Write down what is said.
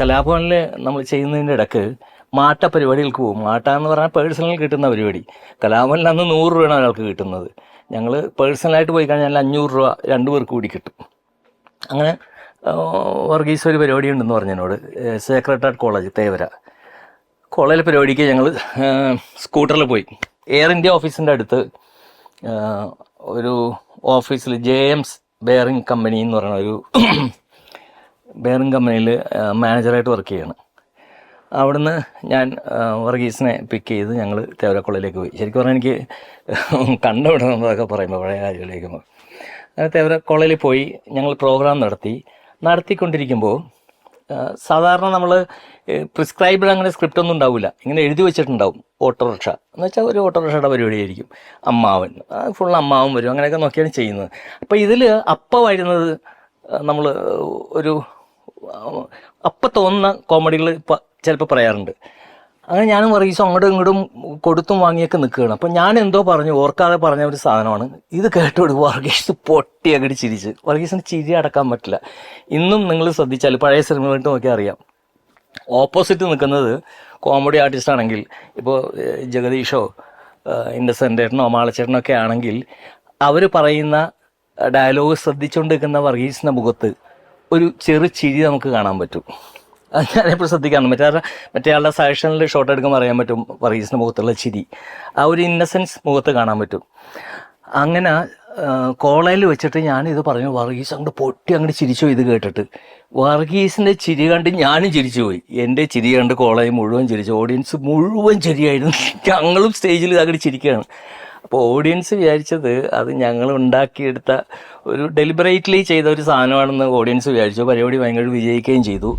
കലാഭവനിൽ നമ്മൾ ചെയ്യുന്നതിന്റെ ഇടയ്ക്ക് മാട്ട പരിപാടികൾക്ക് പോകും. മാട്ട എന്ന് പറഞ്ഞാൽ പേഴ്സണൽ കിട്ടുന്ന പരിപാടി. കലാഭവനിൽ അന്ന് നൂറ് രൂപയാണ് ഒരാൾക്ക് കിട്ടുന്നത്. ഞങ്ങൾ പേഴ്സണലായിട്ട് പോയി കഴിഞ്ഞാൽ അഞ്ഞൂറ് രൂപ രണ്ടു പേർക്ക് കൂടി കിട്ടും. അങ്ങനെ വർഗീസ് ഒരു പരിപാടി ഉണ്ടെന്ന് പറഞ്ഞതിനോട് സേക്രട്ട് ഹാർട്ട് കോളേജ് തേവര. കോളേജിലെ പരിപാടിക്ക് ഞങ്ങൾ സ്കൂട്ടറിൽ പോയി. എയർ ഇന്ത്യ ഓഫീസിന്റെ അടുത്ത് ഒരു ഓഫീസിൽ ജെ എംസ് ബെയറിംഗ് കമ്പനി എന്ന് പറയുന്ന ഒരു ബെയറിംഗ് കമ്പനിയിൽ മാനേജറായിട്ട് വർക്ക് ചെയ്യാണ്. അവിടുന്ന് ഞാൻ വർഗീസിനെ പിക്ക് ചെയ്ത് ഞങ്ങൾ തേവരക്കുള്ളിലേക്ക് പോയി. ശരിക്കും പറഞ്ഞാൽ എനിക്ക് കണ്ടുവിടണമെന്നതൊക്കെ പറയുമ്പോൾ പഴയ കാര്യങ്ങളിലേക്ക് അങ്ങനെ തേവരക്കുള്ളിൽ പോയി ഞങ്ങൾ പ്രോഗ്രാം നടത്തി. നടത്തിക്കൊണ്ടിരിക്കുമ്പോൾ സാധാരണ നമ്മൾ പ്രിസ്ക്രൈബ്ഡ് അങ്ങനെ സ്ക്രിപ്റ്റ് ഒന്നും ഉണ്ടാവില്ല ഇങ്ങനെ എഴുതി വെച്ചിട്ടുണ്ടാവും ഓട്ടോറിക്ഷ. എന്ന് വെച്ചാൽ ഒരു ഓട്ടോറിക്ഷയുടെ പരിപാടിയായിരിക്കും. അമ്മാവൻ. ഫുൾ അമ്മാവൻ വരും. അങ്ങനെയൊക്കെ നോക്കിയാണ് ചെയ്യുന്നത്. അപ്പോൾ ഇതിൽ അപ്പ വരുന്നത് നമ്മൾ ഒരു അപ്പം തോന്നുന്ന കോമഡികൾ ചിലപ്പോൾ പറയാറുണ്ട്. അങ്ങനെ ഞാനും വർഗീസും അങ്ങോട്ടും ഇങ്ങോട്ടും കൊടുത്തും വാങ്ങിയൊക്കെ നിൽക്കുകയാണ്. അപ്പം ഞാൻ എന്തോ പറഞ്ഞു ഓർക്കാതെ പറഞ്ഞ ഒരു സാധനമാണ്. ഇത് കേട്ടോട് വർഗീസ് പൊട്ടി അങ്ങോട്ട് ചിരിച്ച്. വർഗീസിന് ചിരി അടക്കാൻ പറ്റില്ല. ഇന്നും നിങ്ങൾ ശ്രദ്ധിച്ചാൽ പഴയ സിനിമകളിട്ട് നോക്കിയാൽ അറിയാം. ഓപ്പോസിറ്റ് നിൽക്കുന്നത് കോമഡി ആർട്ടിസ്റ്റ് ആണെങ്കിൽ ഇപ്പോൾ ജഗദീഷോ ഇൻഡസെന്റേട്ടനോ മാളച്ചേട്ടനോ ഒക്കെ ആണെങ്കിൽ അവർ പറയുന്ന ഡയലോഗ് ശ്രദ്ധിച്ചുകൊണ്ടിരിക്കുന്ന വർഗീസിന്റെ മുഖത്ത് ഒരു ചെറു ചിരി നമുക്ക് കാണാൻ പറ്റും. അത് ഞാനെപ്പോഴും ശ്രദ്ധിക്കാറുണ്ട് മറ്റേ മറ്റേ ആളുടെ സജഷനിൽ ഷോട്ട് എടുക്കുമ്പോൾ അറിയാൻ പറ്റും വർഗീസിന്റെ മുഖത്തുള്ള ചിരി. ആ ഒരു ഇന്നസെൻസ് മുഖത്ത് കാണാൻ പറ്റും. അങ്ങനെ കോളേജിൽ വെച്ചിട്ട് ഞാനിത് പറഞ്ഞു വർഗീസ് അങ്ങോട്ട് പൊട്ടി അങ്ങോട്ട് ചിരിച്ചു ഇത് കേട്ടിട്ട്. വർഗീസിന്റെ ചിരി കണ്ട് ഞാനും ചിരിച്ചു പോയി. എന്റെ ചിരി കണ്ട് കോളേജ് മുഴുവൻ ചിരിച്ചു. ഓഡിയൻസ് മുഴുവൻ ചിരിയായിരുന്നു. ഞങ്ങളും സ്റ്റേജിൽ അങ്ങോട്ട് ചിരിക്കുകയാണ്. അപ്പോൾ ഓഡിയൻസ് വിചാരിച്ചത് അത് ഞങ്ങൾ ഉണ്ടാക്കിയെടുത്ത ഒരു ഡെലിബറേറ്റ്ലി ചെയ്ത ഒരു സാധനമാണെന്ന് ഓഡിയൻസ് വിചാരിച്ചു. പരിപാടി ഭയങ്കര വിജയിക്കുകയും ചെയ്തു.